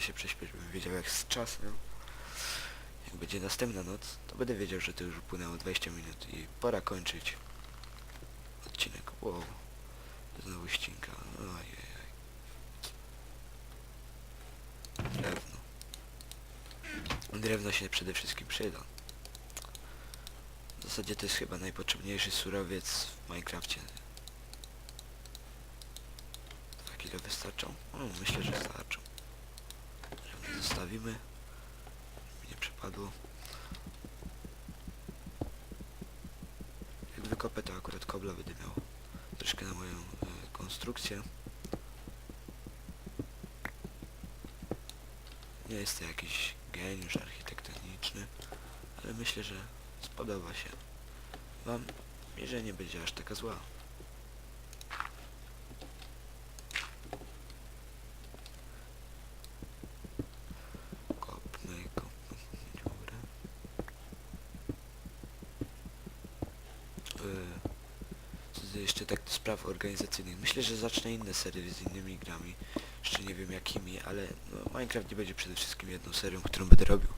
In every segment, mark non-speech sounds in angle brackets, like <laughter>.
się prześpieć, bym wiedział jak z czasem. Jak będzie następna noc, to będę wiedział, że to już upłynęło 20 minut i pora kończyć odcinek. Wow. Znowu ścinka. Ojej. Drewno. Drewno się przede wszystkim przyda. W zasadzie to jest chyba najpotrzebniejszy surowiec w Minecrafcie. Dwa kilo wystarczą? O, myślę, że starczą. Zostawimy. Nie przepadło. Jak wykopę to akurat kobla będę miał troszkę na moją e, konstrukcję. Nie jest to jakiś geniusz architektoniczny, ale myślę, że spodoba się wam i że nie będzie aż taka zła. Kopmy, kopmy dziurę. Yy, co to jeszcze tak do spraw organizacyjnych. Myślę, że zacznę inne serie z innymi grami. Jeszcze nie wiem jakimi, ale no, Minecraft nie będzie przede wszystkim jedną serią, którą będę robił.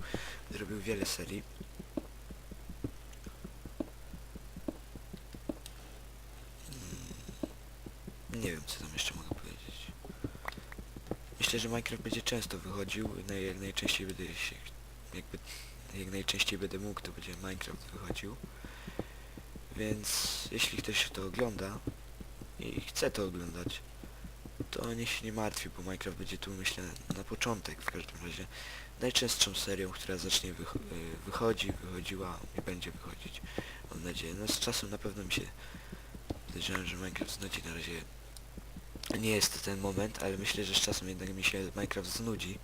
Będę robił wiele serii. Mm, Nie wiem co tam jeszcze mogę powiedzieć. Myślę, że Minecraft będzie często wychodził, jak najczęściej będę się, jakby, jak najczęściej będę mógł, to będzie Minecraft wychodził. Więc jeśli ktoś to ogląda i chce to oglądać, to niech się nie martwi, bo Minecraft będzie tu myślę na początek w każdym razie najczęstszą serią, która zacznie wycho y, wychodzi, wychodziła i będzie wychodzić. Mam nadzieję. No z czasem na pewno mi się podejrzewam, że Minecraft znudzi na razie nie jest to ten moment, ale myślę, że z czasem jednak mi się Minecraft znudzi.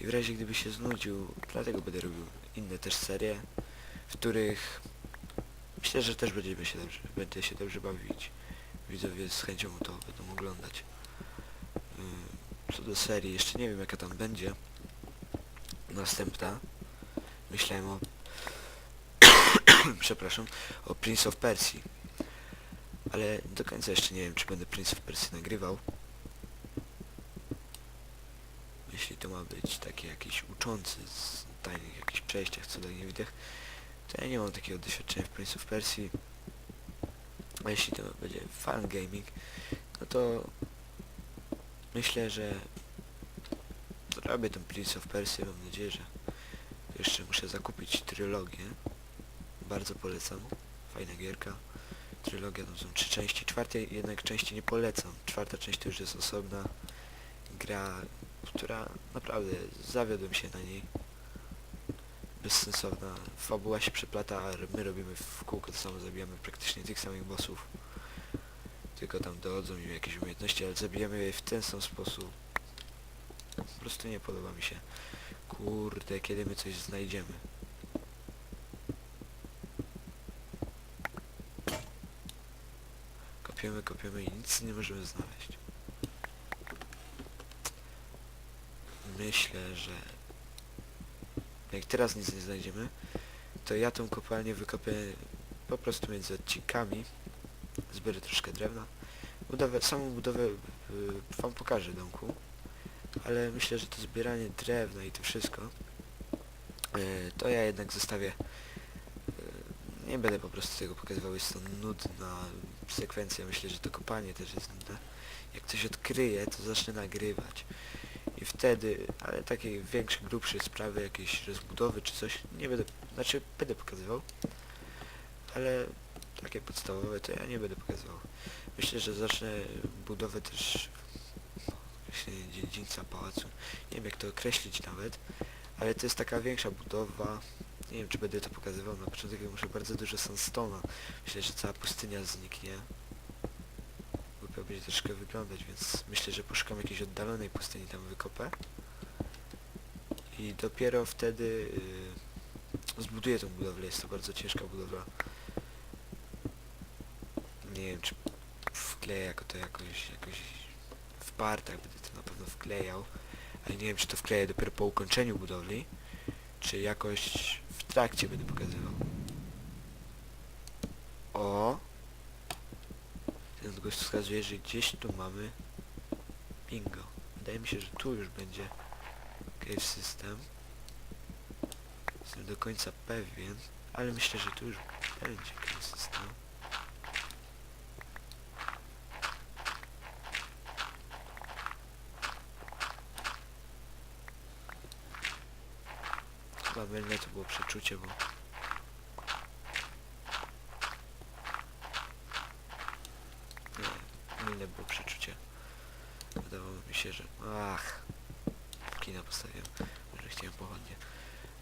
I w razie gdyby się znudził, dlatego będę robił inne też serie, w których myślę, że też będziemy się dobrze, będę się dobrze bawić. Widzowie z chęcią to będą oglądać. Ym, Co do serii, jeszcze nie wiem jaka tam będzie. Następna. Myślałem o... <coughs> Przepraszam. O Prince of Persia. Ale do końca jeszcze nie wiem, czy będę Prince of Persia nagrywał. Jeśli to ma być taki jakiś uczący z tajnych jakichś przejściach co do niewidech, to ja nie mam takiego doświadczenia w Prince of Persia. A jeśli to będzie fan gaming, no to myślę, że zrobię ten Prince of Persia. Mam nadzieję, że jeszcze muszę zakupić trylogię. Bardzo polecam. Fajna gierka. Trylogia to są trzy części. Czwartej jednak części nie polecam. Czwarta część to już jest osobna gra, która naprawdę zawiodłem się na niej. Bezsensowna. Fabuła się przeplata, a my robimy w kółko to samo, zabijamy praktycznie tych samych bossów. Tylko tam dochodzą im jakieś umiejętności, ale zabijamy je w ten sam sposób. Po prostu nie podoba mi się. Kurde, kiedy my coś znajdziemy. Kopiemy, kopiemy i nic nie możemy znaleźć. Myślę, że jak teraz nic nie znajdziemy, to ja tą kopalnię wykopię po prostu między odcinkami. Zbiorę troszkę drewna. Budowę, samą budowę y, wam pokażę domku. Ale myślę, że to zbieranie drewna i to wszystko y, to ja jednak zostawię y, nie będę po prostu tego pokazywał, jest to nudna sekwencja, myślę, że to kopanie też jest nudne. Jak coś odkryję, to zacznę nagrywać. I wtedy, ale takie większe, grubsze sprawy, jakieś rozbudowy czy coś, nie będę, znaczy będę pokazywał. Ale takie podstawowe to ja nie będę pokazywał. Myślę, że zacznę budowę też dziedzińca pałacu. Nie wiem jak to określić nawet, ale to jest taka większa budowa. Nie wiem czy będę to pokazywał, na początek muszę bardzo dużo sandstone'a. Myślę, że cała pustynia zniknie. Będzie troszkę wyglądać, więc myślę, że poszukam jakiejś oddalonej pustyni, tam wykopę. I dopiero wtedy yy, zbuduję tą budowlę. Jest to bardzo ciężka budowla. Nie wiem, czy wkleję jako to jakoś, jakoś w partach będę to na pewno wklejał. Ale nie wiem, czy to wkleję dopiero po ukończeniu budowli, czy jakoś w trakcie będę pokazywał. O! Gość wskazuje, że gdzieś tu mamy bingo. Wydaje mi się, że tu już będzie cave system. Jestem do końca pewien, ale myślę, że tu już będzie cave system. Chyba mylne to było przeczucie, bo... Mylne było przeczucie. Wydawało mi się, że... Ach! Kina postawiłem, że chciałem pochodnie.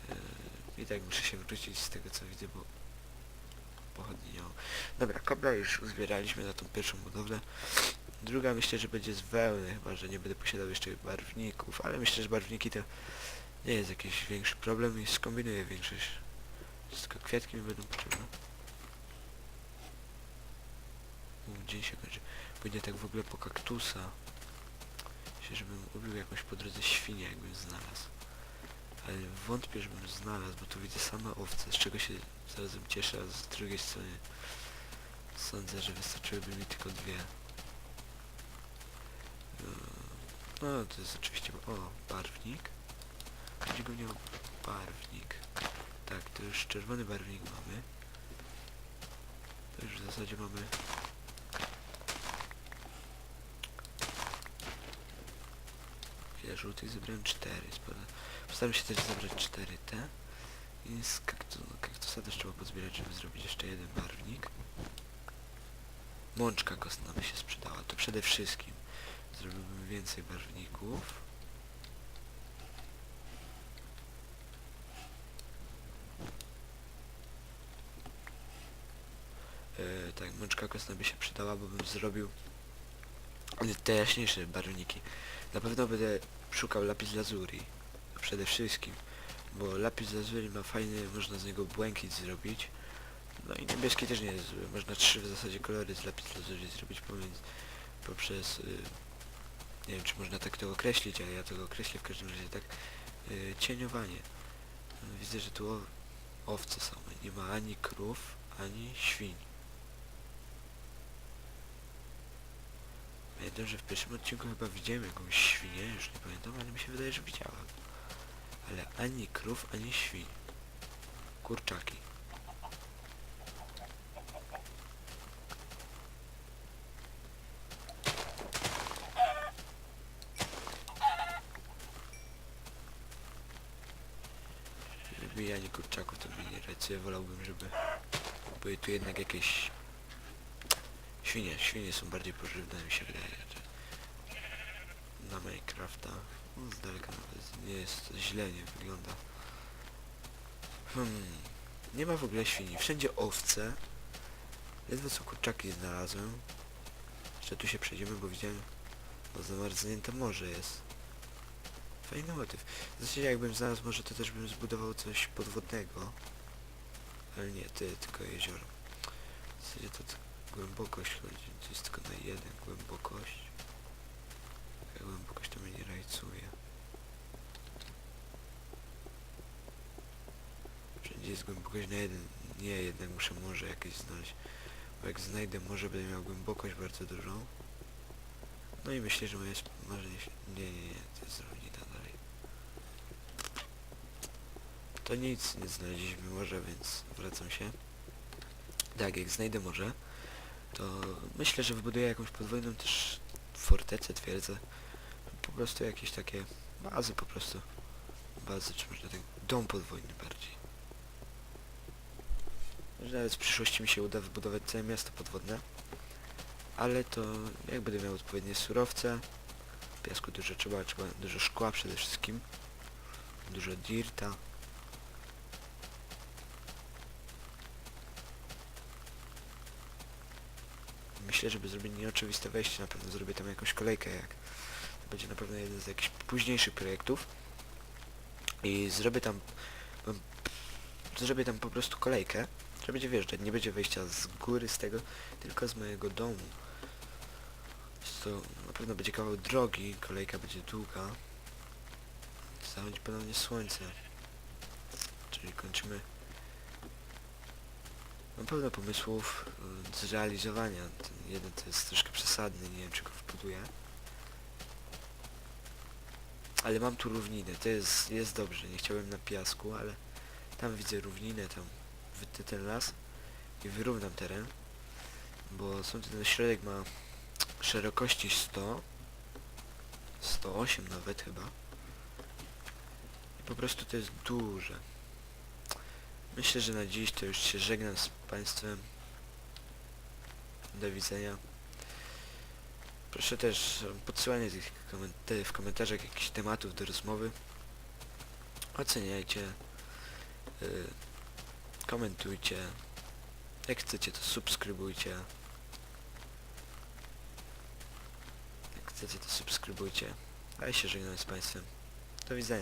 Yy, I tak muszę się wrócić z tego co widzę, bo... Pochodni nie. Dobra, kobla już uzbieraliśmy na tą pierwszą budowlę. Druga myślę, że będzie z wełny, chyba że nie będę posiadał jeszcze barwników, ale myślę, że barwniki to nie jest jakiś większy problem i skombinuję większość. Tylko kwiatki mi będą potrzebne. Dzień się kończy. Pójdę tak w ogóle po kaktusa. Myślę, żebym ubił jakąś po drodze świnię, jakbym znalazł. Ale wątpię, żebym znalazł, bo tu widzę same owce, z czego się zarazem cieszę, a z drugiej strony sądzę, że wystarczyłyby mi tylko dwie. Eee, No, to jest oczywiście... O, barwnik. Gdzie go miał barwnik? Tak, to już czerwony barwnik mamy. To już w zasadzie mamy... Ile żółtych zebrałem? Cztery. spada- Postaram się też zebrać cztery te. I z kaktu kaktusa też trzeba pozbierać, żeby zrobić jeszcze jeden barwnik. Mączka kostna by się sprzedała, to przede wszystkim. Zrobiłbym więcej barwników. E, tak, mączka kostna by się przydała, bo bym zrobił te jaśniejsze barwniki. Na pewno będę szukał lapis lazuli. Przede wszystkim. Bo lapis lazuli ma fajny, można z niego błękit zrobić. No i niebieski też nie jest zły. Można trzy w zasadzie kolory z lapis lazuli zrobić pomiędzy, poprzez... Y, nie wiem czy można tak to określić, ale ja to określę w każdym razie tak. Y, cieniowanie. Widzę, że tu owce są. Nie ma ani krów, ani świń. Pamiętam, że w pierwszym odcinku chyba widziałem jakąś świnię, już nie pamiętam, ale mi się wydaje, że widziałem. Ale ani krów, ani świń. Kurczaki. Wybijanie kurczaków to mi nie rację, wolałbym, żeby były tu jednak jakieś Świnie, świnie są bardziej pożywne mi się wydaje, na Minecrafta no, z daleka nawet nie jest źle, nie wygląda. Hmm, nie ma w ogóle świni, wszędzie owce. Ledwo co kurczaki znalazłem. Jeszcze tu się przejdziemy, bo widziałem, bo zamarznięte morze jest. Fajny motyw. Zasadzie jakbym znalazł morze, to też bym zbudował coś podwodnego. Ale nie, ty, tylko jezioro. W zasadzie to głębokość chodzi, to jest tylko na jeden głębokość. Głębokość to mnie nie rajcuje. Wszędzie jest głębokość na jeden. Nie, jednak muszę morze jakieś znaleźć. Bo jak znajdę morze, będę miał głębokość bardzo dużą. No i myślę, że moje marzenie się... Nie, nie, nie, to jest równina dalej. To nic, nie znaleźliśmy morza, więc wracam się. Tak, jak znajdę morze, to myślę, że wybuduję jakąś podwójną też fortecę, twierdzę. Po prostu jakieś takie bazy po prostu. Bazy, czy można tak... Dom podwójny bardziej. Może nawet w przyszłości mi się uda wybudować całe miasto podwodne. Ale to jak będę miał odpowiednie surowce, piasku dużo trzeba, trzeba dużo szkła przede wszystkim, dużo dirta. Myślę, żeby zrobić nieoczywiste wejście, na pewno zrobię tam jakąś kolejkę, jak to będzie na pewno jeden z jakichś późniejszych projektów. I zrobię tam, zrobię tam po prostu kolejkę, że będzie wjeżdżać, nie będzie wejścia z góry z tego, tylko z mojego domu. To na pewno będzie kawał drogi, kolejka będzie długa. Zachodzi ponownie słońce. Czyli kończymy Mam pełno pomysłów y, do zrealizowania. Ten jeden to jest troszkę przesadny, nie wiem czy go wbuduję. Ale mam tu równinę, to jest, jest dobrze. Nie chciałem na piasku, ale tam widzę równinę, tam wytnę ten las i wyrównam teren. Bo sąd ten środek ma szerokości 100, 108 nawet chyba. I po prostu to jest duże. Myślę, że na dziś to już się żegnam z Państwem. Do widzenia. Proszę też o podsyłanie tych w komentarzach jakichś tematów do rozmowy. Oceniajcie. y, komentujcie. Jak chcecie to subskrybujcie. Jak chcecie to subskrybujcie. A ja się żegnam z Państwem. Do widzenia.